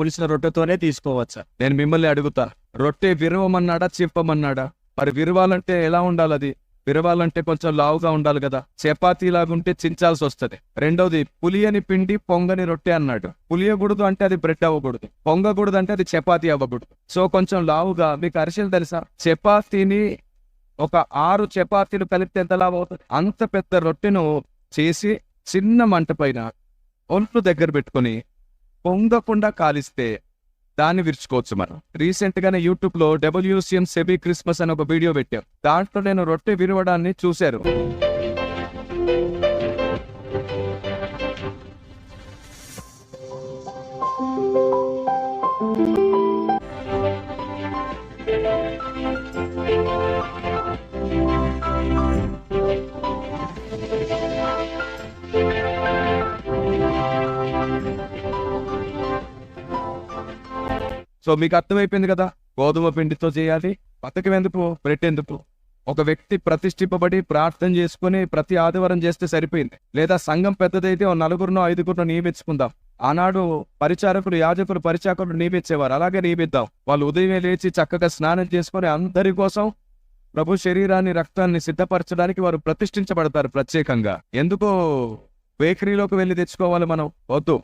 పులిసిన రొట్టెతోనే తీసుకోవచ్చా? నేను మిమ్మల్ని అడుగుతా. రొట్టె విరవమన్నాడా చెప్పమన్నాడా? మరి విరవాలంటే ఎలా ఉండాలి అది విరవాలంటే కొంచెం లావుగా ఉండాలి కదా. చపాతీ లాగుంటే చించాల్సి వస్తది రెండోది పులియని పిండి పొంగని రొట్టె అన్నాడు. పులియకూడదు అంటే అది బ్రెడ్ అవ్వకూడదు. పొంగకూడదు అంటే అది చపాతీ అవ్వకూడదు. సో కొంచెం లావుగా మీకు అరిసెలు తెలుసా? చపాతీని ఒక ఆరు చపాతీలు కలిపితే ఎంత లావు అవుతుంది? అంత పెద్ద రొట్టెను చేసి చిన్న మంట పైన ఒంట్లు దగ్గర పెట్టుకొని పొంగకుండా కాలిస్తే దాన్ని విరుచుకోవచ్చు మనం రీసెంట్ గానే యూట్యూబ్లో డబ్ల్యూసిఎం సెబీ క్రిస్మస్ అని ఒక వీడియో పెట్టాం దాంట్లో నేను రొట్టె విరవడాన్ని చూశారు. సో మీకు అర్థమైపోయింది కదా? గోధుమ పిండితో చేయాలి. బతకం ఎందుకు? బ్రెడ్ ఎందుకు? ఒక వ్యక్తి ప్రతిష్ఠింపబడి ప్రార్థన చేసుకుని ప్రతి ఆదివారం చేస్తే సరిపోయింది. లేదా సంఘం పెద్దదైతే ఓ నలుగురునో ఐదుగురునో నియమించుకుందాం. ఆనాడు పరిచారకులు యాజకులు పరిచారకులు నియమించేవారు. అలాగే నియమిద్దాం. వాళ్ళు ఉదయమే లేచి చక్కగా స్నానం చేసుకొని అందరి కోసం ప్రభు శరీరాన్ని రక్తాన్ని సిద్ధపరచడానికి వారు ప్రతిష్ఠించబడతారు ప్రత్యేకంగా. ఎందుకో బేకరీలోకి వెళ్ళి తెచ్చుకోవాలి మనం. వద్దు.